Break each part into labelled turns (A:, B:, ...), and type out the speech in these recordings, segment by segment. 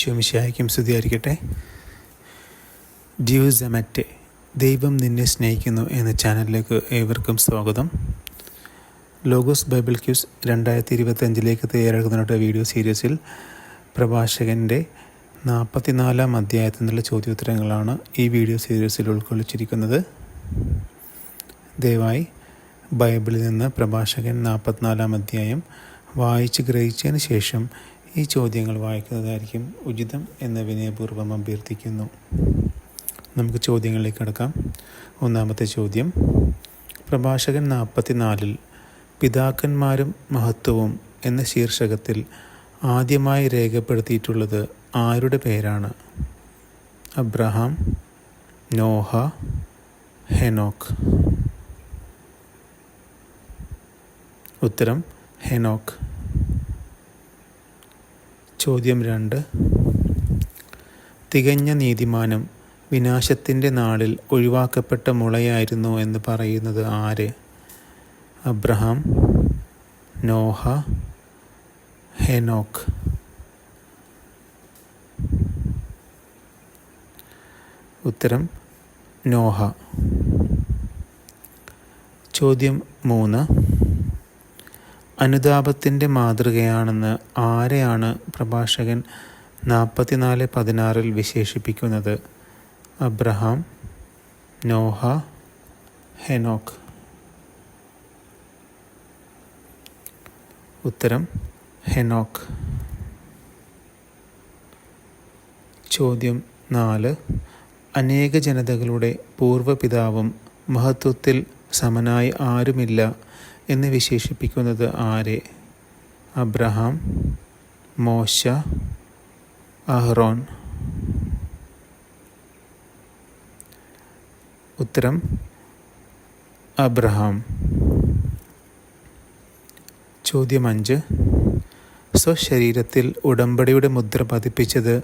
A: ശുമിശായിക്കും സ്തുതിയായിരിക്കട്ടെ ഡ്യൂസമറ്റെ ദൈവം നിന്നെ സ്നേഹിക്കുന്നു എന്ന ചാനലിലേക്ക് ഏവർക്കും സ്വാഗതം. ലോഗോസ് ബൈബിൾ ക്യൂസ് രണ്ടായിരത്തി ഇരുപത്തഞ്ചിലേക്ക് തയ്യാറെടുക്കുന്ന വീഡിയോ സീരീസിൽ പ്രഭാഷകന്റെ നാൽപ്പത്തിനാലാം അധ്യായത്തിൽ നിന്നുള്ള ചോദ്യോത്തരങ്ങളാണ് ഈ വീഡിയോ സീരീസിൽ ഉൾക്കൊള്ളിച്ചിരിക്കുന്നത്. ദയവായി ബൈബിളിൽ നിന്ന് പ്രഭാഷകൻ നാൽപ്പത്തിനാലാം അധ്യായം വായിച്ച് ഗ്രഹിച്ചതിന് ശേഷം ഈ ചോദ്യങ്ങൾ വായിക്കുന്നതായിരിക്കും ഉചിതം എന്ന് വിനയപൂർവം അഭ്യർത്ഥിക്കുന്നു. നമുക്ക് ചോദ്യങ്ങളിലേക്ക് കടക്കാം. ഒന്നാമത്തെ ചോദ്യം. പ്രഭാഷകൻ നാൽപ്പത്തിനാലിൽ പിതാക്കന്മാരും മഹത്വവും എന്ന ശീർഷകത്തിൽ ആദ്യമായി രേഖപ്പെടുത്തിയിട്ടുള്ളത് ആരുടെ പേരാണ്? അബ്രഹാം നോഹ ഹെനോക്ക് ഉത്തരം ഹെനോക്ക് ചോദ്യം രണ്ട്. തികഞ്ഞ നീതിമാനം വിനാശത്തിന്റെ നാളിൽ ഒഴിവാക്കപ്പെട്ട മുളയായിരുന്നു എന്ന് പറയുന്നത് ആര്? Abraham Noah ഹെനോക്ക്. ഉത്തരം നോഹ. ചോദ്യം മൂന്ന്. അനുതാപത്തിന്റെ മാതൃകയാണെന്ന് ആരെയാണ് പ്രഭാഷകൻ നാൽപ്പത്തിനാല് പതിനാറിൽ വിശേഷിപ്പിക്കുന്നത്? Abraham Noah ഹെനോക്ക്. ഉത്തരം ഹെനോക്ക്. ചോദ്യം നാല്. അനേക ജനതകളുടെ പൂർവപിതാവും മഹത്വത്തിൽ സമനായി ആരുമില്ല എന്ന് വിശേഷിപ്പിക്കുന്നത് ആരെ? അബ്രഹാം മോശ അഹ്റോൻ. ഉത്തരം അബ്രഹാം. ചോദ്യം അഞ്ച്. സ്വശരീരത്തിൽ ഉടമ്പടിയുടെ മുദ്ര പതിപ്പിച്ചത്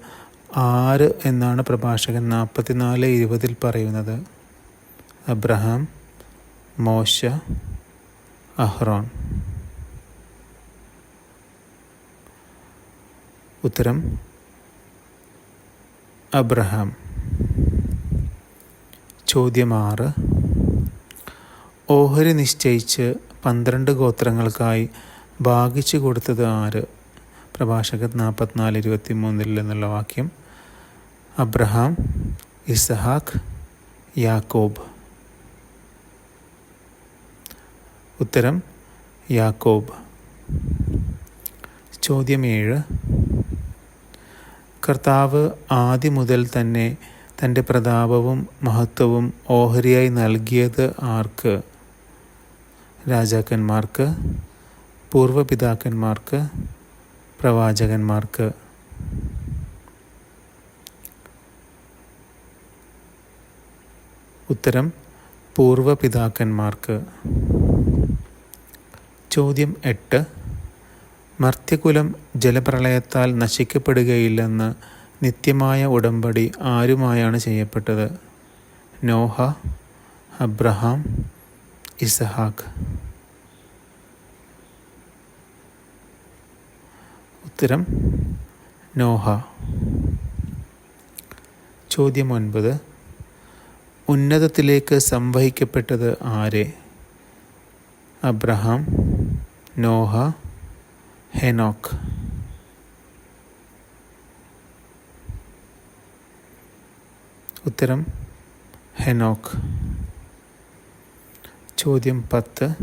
A: ആറ് എന്നാണ് പ്രഭാഷകൻ നാൽപ്പത്തിനാല് ഇരുപതിൽ പറയുന്നത്? അബ്രഹാം മോശ അഹ്റോൻ ഉത്തരം അബ്രഹാം. ചോദ്യം ആറ് ഓഹരി നിശ്ചയിച്ച് പന്ത്രണ്ട് ഗോത്രങ്ങൾക്കായി ഭാഗിച്ചു കൊടുത്തത് ആര്? പ്രഭാഷകൻ നാൽപ്പത്തിനാല് ഇരുപത്തി മൂന്നിൽ എന്നുള്ള വാക്യം അബ്രഹാം ഇസഹാക്ക് യാക്കോബ്. ഉത്തരം യാക്കോബ്. ചോദ്യം ഏഴ്. കർത്താവ് ആദ്യം മുതൽ തന്നെ തന്റെ പ്രതാപവും മഹത്വവും ഓഹരിയായി നൽകിയത് ആർക്ക്? രാജാക്കന്മാർക്ക് പൂർവപിതാക്കന്മാർക്ക് പ്രവാചകന്മാർക്ക്. ഉത്തരം പൂർവപിതാക്കന്മാർക്ക് ചോദ്യം എട്ട്. മർത്യകുലം ജലപ്രളയത്താൽ നശിക്കപ്പെടുകയില്ലെന്ന് നിത്യമായ ഉടമ്പടി ആരുമായാണ് ചെയ്യപ്പെട്ടത്? Noah Abraham Isaac. ഉത്തരം നോഹ. ചോദ്യം ഒൻപത്. ഉന്നതത്തിലേക്ക് സംവഹിക്കപ്പെട്ടത് ആരെ? Abraham Noah ഹെനോക്ക്. ഉത്തരം ഹെനോക്ക്. ചോദ്യം പത്ത്.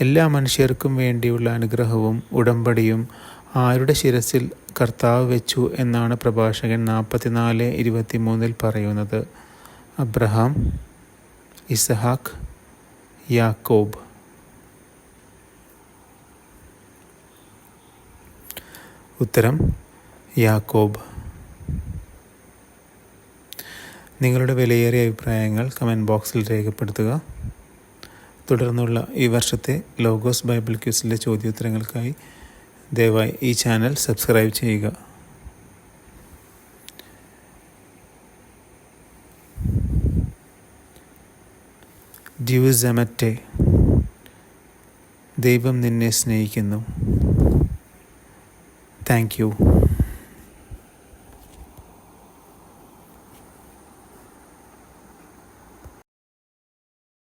A: എല്ലാ മനുഷ്യർക്കും വേണ്ടിയുള്ള അനുഗ്രഹവും ഉടമ്പടിയും ആരുടെ ശിരസിൽ കർത്താവ് വെച്ചു എന്നാണ് പ്രഭാഷകൻ നാൽപ്പത്തിനാല് ഇരുപത്തി മൂന്നിൽ പറയുന്നത്. അബ്രഹാം ഇസഹാക്ക് യാക്കോബ് ഉത്തരം യാക്കോബ് നിങ്ങളുടെ വിലയേറിയ അഭിപ്രായങ്ങൾ കമന്റ് ബോക്സിൽ രേഖപ്പെടുത്തുക. തുടർന്നുള്ള ഈ വർഷത്തെ ലോഗോസ് ബൈബിൾ ക്യൂസിലെ ചോദ്യോത്തരങ്ങൾക്കായി ദയവായി ഈ ചാനൽ സബ്സ്ക്രൈബ് ചെയ്യുക. ഡ്യൂസമറ്റെ ദൈവം നിന്നെ സ്നേഹിക്കുന്നു. Thank you